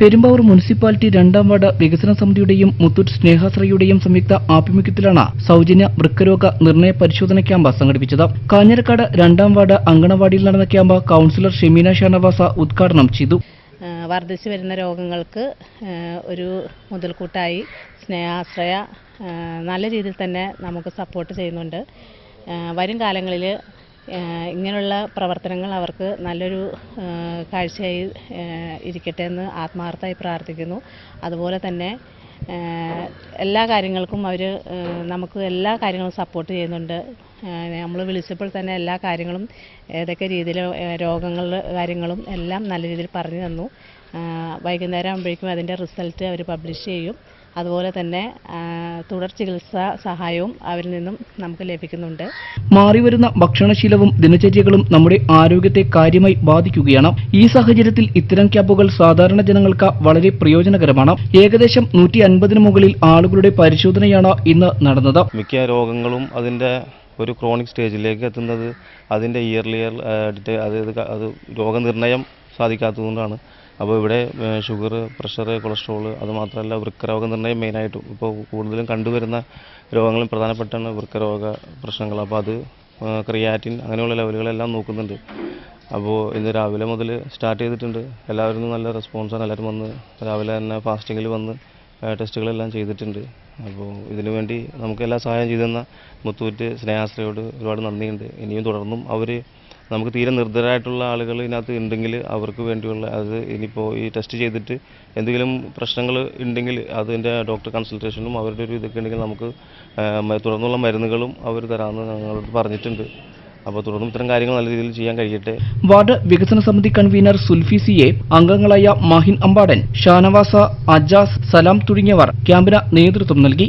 Perumbavoor municipality രണ്ടാം ward വികസന സമിതിയുടെയും മുത്തൂറ്റ് സ്നേഹാശ്രയുടെയും സംയുക്ത ആഭിമുഖ്യത്തിലാണ് സൗജന്യ വൃക്കരോഗ നിർണയ പരിശോധന ക്യാമ്പ് സംഘടിപ്പിച്ചത്. കാഞ്ഞിരക്കാട് രണ്ടാം വാർഡ് അങ്കണവാടിയിൽ നടന്ന ക്യാമ്പ് കൌൺസിലർ ഷെമീന ഷാനവാസ ഉദ്ഘാടനം ചെയ്തു. വർദ്ധിച്ചു വരുന്ന രോഗങ്ങൾക്ക് ഒരു മുതൽക്കൂട്ടായി സ്നേഹാശ്രയ നല്ല രീതിയിൽ തന്നെ നമുക്ക് സപ്പോർട്ട് ചെയ്യുന്നുണ്ട്. വരും കാലങ്ങളിൽ ഇങ്ങനെയുള്ള പ്രവർത്തനങ്ങൾ അവർക്ക് നല്ലൊരു കാഴ്ചയായി ഇരിക്കട്ടെ എന്ന് ആത്മാർത്ഥമായി പ്രാർത്ഥിക്കുന്നു. അതുപോലെ തന്നെ എല്ലാ കാര്യങ്ങൾക്കും അവർ നമുക്ക് എല്ലാ കാര്യങ്ങളും സപ്പോർട്ട് ചെയ്യുന്നുണ്ട്. നമ്മൾ വിളിച്ചപ്പോൾ തന്നെ എല്ലാ കാര്യങ്ങളും ഏതൊക്കെ രീതിയിൽ രോഗങ്ങളുടെ കാര്യങ്ങളും എല്ലാം നല്ല രീതിയിൽ പറഞ്ഞു തന്നു. വൈകുന്നേരം ആകുമ്പോഴേക്കും അതിന്റെ റിസൾട്ട് അവർ പബ്ലിഷ് ചെയ്യും. അതുപോലെ തന്നെ തുടർ ചികിത്സാ സഹായവും അവരിൽ നിന്നും നമുക്ക് ലഭിക്കുന്നുണ്ട്. മാറിവരുന്ന ഭക്ഷണശീലവും ദിനചര്യകളും നമ്മുടെ ആരോഗ്യത്തെ കാര്യമായി ബാധിക്കുകയാണ്. ഈ സാഹചര്യത്തിൽ ഇത്തരം ക്യാമ്പുകൾ സാധാരണ ജനങ്ങൾക്ക് വളരെ പ്രയോജനകരമാണ്. ഏകദേശം നൂറ്റി അൻപതിന് മുകളിൽ ആളുകളുടെ പരിശോധനയാണ് ഇന്ന് നടന്നത്. മിക്ക രോഗങ്ങളും അതിന്റെ ഒരു ക്രോണിക് സ്റ്റേജിലേക്ക് എത്തുന്നത് അതിന്റെ ഇയർലിയർ അതായത് അത് രോഗനിർണയം സാധിക്കാത്തതുകൊണ്ടാണ്. അപ്പോൾ ഇവിടെ ഷുഗർ പ്രഷർ കൊളസ്ട്രോൾ അതുമാത്രമല്ല വൃക്കരോഗം വൃക്കരോഗ മെയിനായിട്ട്. ഇപ്പോൾ കൂടുതലും കണ്ടുവരുന്ന രോഗങ്ങളും പ്രധാനപ്പെട്ടാണ് വൃക്കരോഗ പ്രശ്നങ്ങൾ. അപ്പോൾ അത് ക്രിയാറ്റിൻ അങ്ങനെയുള്ള ലെവലുകളെല്ലാം നോക്കുന്നുണ്ട്. അപ്പോൾ ഇന്ന് രാവിലെ മുതൽ സ്റ്റാർട്ട് ചെയ്തിട്ടുണ്ട്. എല്ലാവരും നല്ല റെസ്പോൺസാണ് എല്ലാവരും വന്ന് രാവിലെ തന്നെ ഫാസ്റ്റിങ്ങിൽ വന്ന് ടെസ്റ്റുകളെല്ലാം ചെയ്തിട്ടുണ്ട്. അപ്പോൾ ഇതിനു വേണ്ടി നമുക്ക് എല്ലാ സഹായം ചെയ്തു തന്ന മുത്തൂറ്റ് സ്നേഹാശ്രയോട് ഒരുപാട് നന്ദിയുണ്ട്. ഇനിയും തുടർന്നും അവർ നമുക്ക് തീരെ നിർദ്ധരായിട്ടുള്ള ആളുകൾ ഇതിനകത്ത് ഉണ്ടെങ്കിൽ അവർക്ക് വേണ്ടിയുള്ള അത് ഇനിയിപ്പോൾ ഈ ടെസ്റ്റ് ചെയ്തിട്ട് എന്തെങ്കിലും പ്രശ്നങ്ങൾ ഉണ്ടെങ്കിൽ അതിന്റെ ഡോക്ടർ കൺസൾട്ടേഷനും അവരുടെ ഒരു ഇതൊക്കെ ഉണ്ടെങ്കിൽ നമുക്ക് തുടർന്നുള്ള മരുന്നുകളും അവർ തരാമെന്ന് ഞങ്ങളോട് പറഞ്ഞിട്ടുണ്ട്. അപ്പോൾ തുടർന്നും ഇത്തരം കാര്യങ്ങൾ നല്ല രീതിയിൽ ചെയ്യാൻ കഴിയട്ടെ. വാർഡ് വികസന സമിതി കൺവീനർ സുൽഫി സിയെ അംഗങ്ങളായ മാഹിൻ അമ്പാടൻ ഷാനവാസ അജാസ് സലാം തുടങ്ങിയവർ ക്യാമ്പിന് നേതൃത്വം നൽകി.